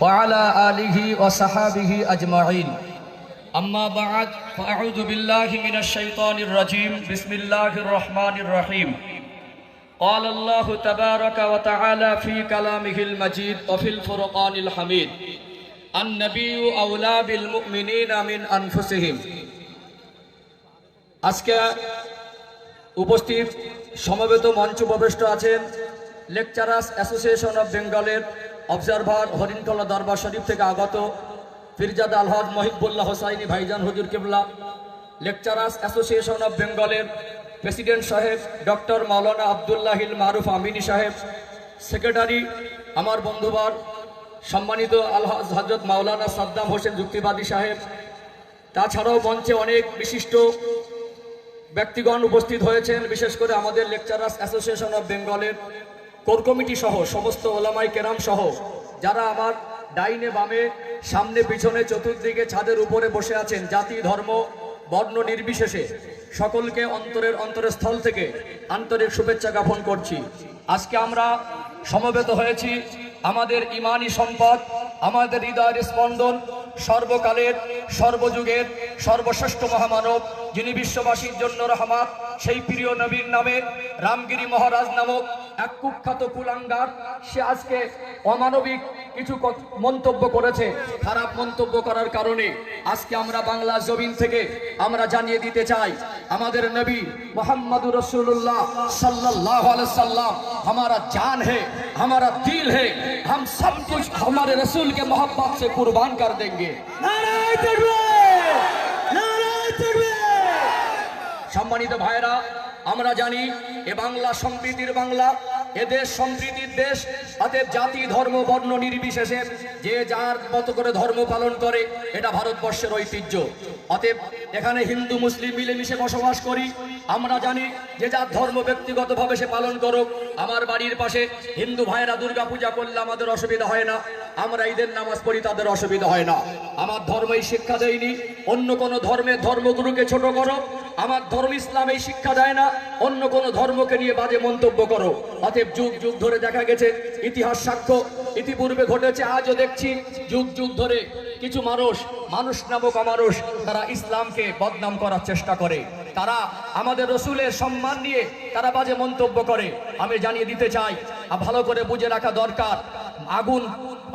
وعلى آله وصحابه أجمعين أما بعد فأعوذ بالله من الشيطان الرجيم بسم الله الرحمن الرحيم قال الله تبارك وتعالى في كلامه المجيد وفي الفرقان الحميد النبي أولى بالمؤمنين من أنفسهم আজকে উপস্থিত সমবেত মঞ্চ উপবিষ্ট আছেন লেকচারার্স অ্যাসোসিয়েশন অফ বেঙ্গলের অবজারভার হরিণতলা দরবার শরীফ থেকে আগত ফিরজাদ আলহাদ মহিবুল্লাহ হোসাইনি ভাইজান হুজুর কেবলা, লেকচারার্স অ্যাসোসিয়েশন অফ বেঙ্গলের প্রেসিডেন্ট সাহেব ডক্টর মাওলানা আবদুল্লাহিল মারুফ আমিনী সাহেব, সেক্রেটারি আমার বন্ধুবার সম্মানিত আলহাজ হজরত মাওলানা সাদ্দাম হোসেন যুক্তিবাদী সাহেব, তাছাড়াও মঞ্চে অনেক বিশিষ্ট ব্যক্তিগণ উপস্থিত হয়েছেন, বিশেষ করে আমাদের লেকচারার্স অ্যাসোসিয়েশন অব বেঙ্গলের কোর কমিটি সহ, সমস্ত ওলামাই কেরাম সহ, যারা আমার ডাইনে বামে, সামনে পিছনে, চতুর্দিকে ছাদের উপরে বসে আছেন, জাতি, ধর্ম, বর্ণ নির্বিশেষে, সকলকে অন্তরের অন্তরের স্থল থেকে আন্তরিক শুভেচ্ছা জ্ঞাপন করছি। আজকে আমরা সমবেত হয়েছি আমাদের ইমানি সম্পদ, আমাদের হৃদয়ের স্পন্দন, সর্বকালের, সর্বযুগের, সর্বশ্রেষ্ঠ মহামানব, যিনি বিশ্ববাসীর জন্য রহমাত, সেই প্রিয় নবীর নামে রামগিরি মহারাজ নামক এক কুখ্যাত কুলাঙ্গার সে আজকে অমানবিক কিছু ক- মন্তব্য করেছে খারাপ মন্তব্য করার কারণে আজকে আমরা বাংলা জমিন থেকে আমরা জানিয়ে দিতে চাই আমাদের নবী মোহাম্মদুর রসুল্লাহ সাল্লাহ সাল্লাম हमारा जान है हमारा दिल है हम सब कुछ हमारे रसूल के मोहब्बत से कुर्बान कर देंगे নারায় তাকবীর নারায় তাকবীর সম্মানিত ভাইরা আমরা জানি এ বাংলা সম্প্রীতির বাংলা এদেশ সম্প্রীতির দেশ, অতএব জাতি, ধর্ম, বর্ণ নির্বিশেষে যে যার মতো করে ধর্ম পালন করে, এটা ভারতবর্ষের ঐতিহ্য। অতএব এখানে হিন্দু, মুসলিম মিলেমিশে বসবাস করি। আমরা জানি যে যার ধর্ম ব্যক্তিগতভাবে সে পালন করুক, আমার বাড়ির পাশে হিন্দু ভাইরা দুর্গা পূজা করলে আমাদের অসুবিধা হয় না, আমরা ঈদের নামাজ পড়ি, তাদের অসুবিধা হয় না। আমার ধর্ম এই শিক্ষা দেয়নি, অন্য কোনো ধর্মের ধর্মগুরুকে ছোট করো, আমার ধর্ম ইসলাম এই শিক্ষা দেয় না, অন্য কোনো ধর্মকে নিয়ে বাজে মন্তব্য করো। অতএব যুগ যুগ ধরে দেখা গেছে, ইতিহাস সাক্ষ্য ইতিপূর্বে ঘটেছে, আজও দেখছি, যুগ যুগ ধরে কিছু মানুষ মানুষ নামক অমানুষ, তারা ইসলামকে বদনাম করার চেষ্টা করে। তারা আমাদের রসুলের সম্মান নিয়ে তারা বাজে মন্তব্য করে। আমি জানিয়ে দিতে চাই, আর ভালো করে বুঝে রাখা দরকার, আগুন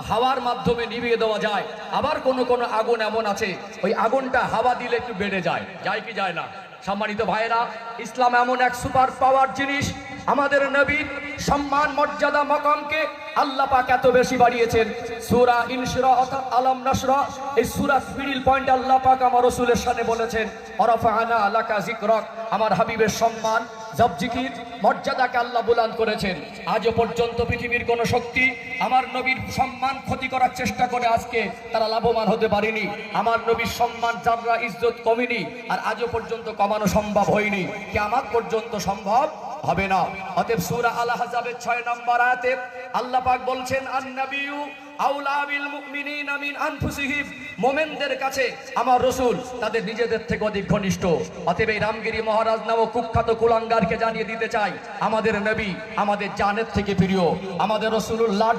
হাওয়ার মাধ্যমে নিভিয়ে দেওয়া যায়। আবার কোন কোন আগুন এমন আছে, ওই আগুনটা হাওয়া দিলে একটু বেড়ে যায়। যায় কি যায় না? সম্মানিত ভাইরা ইসলাম এমন এক সুপার পাওয়ার জিনিস আমাদের নবীর সম্মান, মর্যাদা, মকামকে আল্লাহ পাক এত বেশি বাড়িয়েছেন। সূরা ইনশিরা অর্থাৎ আলাম নাসরা এই সূরা মিডিল পয়েন্ট আল্লাহ পাক আমার রাসূলের সামনে বলেছেন অরাফানা আলাকা যিকরাক আমার হাবিবের সম্মান জবজিকির মর্যাদাকে আল্লাহ বুলান করেছেন। আজও পর্যন্ত পৃথিবীর কোন শক্তি আমার নবীর সম্মান ক্ষতি করার চেষ্টা করে আজকে তারা লাভবান হতে পারেনি। আমার নবীর সম্মান যাররা ইজ্জত কমেনি, আর আজও পর্যন্ত কমানো সম্ভব হয়নি। কেমন পর্যন্ত সম্ভব হবে না। অতএব সূরা আল আহজাবের 6 নম্বর আয়াতে আল্লাহ পাক বলছেন আন-নাবিয়্যু আউলা বিল মুমিনিনা আনফুসিহিম। মুমিনদের কাছে আমার রাসূল, তাদের নিজেদের থেকে অধিক ঘনিষ্ঠ। অতএব এই রামগিরি মহারাজ নামক কুখ্যাত কুলাঙ্গারকে জানিয়ে দিতে চাই, আমাদের নবী আমাদের জানের থেকে প্রিয়, আমাদের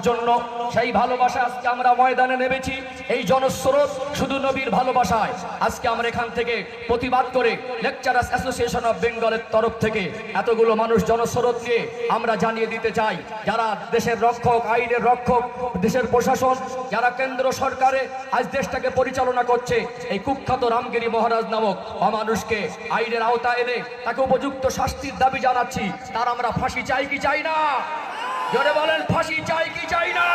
জন্য সেই ভালোবাসা আজকে আমরা ময়দানে নেমেছি, এই জনস্রোত শুধু নবীর ভালোবাসায়। আজকে আমরা এখান থেকে প্রতিবাদ করে লেকচারার্স অ্যাসোসিয়েশন অফ বেঙ্গলের তরফ থেকে এতগুলো মানুষ জনস্রোত নিয়ে আমরা জানিয়ে দিতে চাই, যারা দেশের রক্ষক, আইনের রক্ষক, দেশের প্রশাসন, যারা কেন্দ্র সরকারে আজ দেশটাকে পরিচালনা করছে, এই কুখ্যাত রামগিরি মহারাজ নামক অমানুষকে আইনের আওতা এনে তাকে উপযুক্ত শাস্তির দাবি জানাচ্ছি। তার আমরা ফাঁসি চাই কি চাই না? জোরে বলেন, ফাঁসি চাই কি চাই না?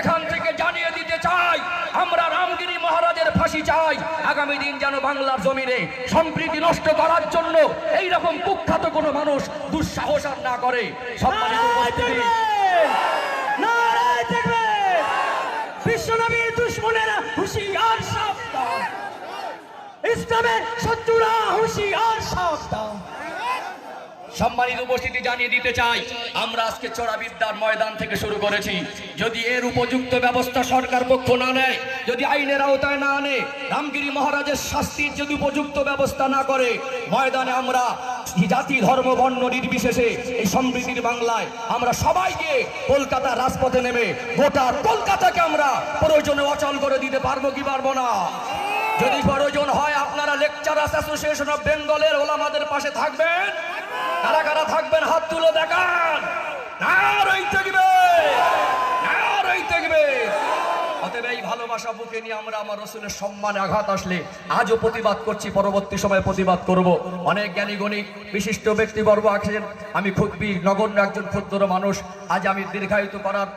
এখান থেকে জানিয়ে দিতে চাই, আমরা রামগিরি মহারাজের ফাঁসি চাই। আগামী দিন যেন বাংলার জমিনে সম্প্রীতি নষ্ট করার জন্য এই রকম কুখ্যাত কোনো মানুষ দুঃসাহস আর না করে। সম্মানিত উপস্থিতি। বিশ্বনবীর দুশ্মনেরা হুশিয়ার সাবধান। ইসলামের শত্রুরা হুশিয়ার সাবধান। সম্মানিত উপস্থিতি জানিয়ে দিতে চাই, আমরা আজকে চড়াবিদ্যার ময়দান থেকে শুরু করেছি। যদি এর উপযুক্ত ব্যবস্থা সরকার পক্ষ না নেয়, যদি আইনের আওতায় না আনে, রামগিরি মহারাজের শাস্তির যদি উপযুক্ত ব্যবস্থা না করে, ময়দানে আমরা জাতি, ধর্ম, বর্ণ নির্বিশেষে এই সমৃদ্ধির বাংলায় আমরা সবাইকে কলকাতা রাজপথে নেমে গোটা কলকাতাকে আমরা প্রয়োজনে অচল করে দিতে পারব কি পারব না? যদি প্রয়োজন হয় আপনারা লেকচারার্স অ্যাসোসিয়েশন অফ বেঙ্গলের ওলামাদের পাশে থাকবেন, কারা কারা থাকবেন হাত তুলে দেখান। অতএব এই ভালোবাসা বুকে নিয়ে আমরা আমার সম্মানে আঘাত আসলে, আজও প্রতিবাদ করছি, পরবর্তী সময়ে প্রতিবাদ করব। অনেক বিশিষ্ট আমি খুবই নগণ্য একজন ক্ষুদ্র মানুষ। আজ আমি দীর্ঘায়িত করার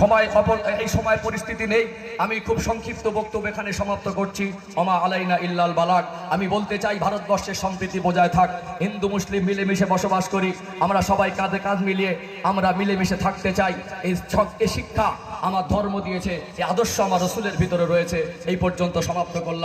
সময় অপর এই সময় পরিস্থিতি নেই। আমি খুব সংক্ষিপ্ত বক্তব্য এখানে সমাপ্ত করছি। অমা আলাইনা ইল্লাল বালাক। আমি বলতে চাই, ভারতবর্ষের সম্প্রীতি বজায় থাক। হিন্দু, মুসলিম মিলেমিশে বসবাস করি। আমরা সবাই কাঁধে কাঁধ মিলিয়ে আমরা মিলেমিশে থাকতে চাই। এই শিক্ষা আমার ধর্ম দিয়েছে, এই আদর্শ আমার রসুলের ভিতরে রয়েছে। এই পর্যন্ত সমাপ্ত করলাম।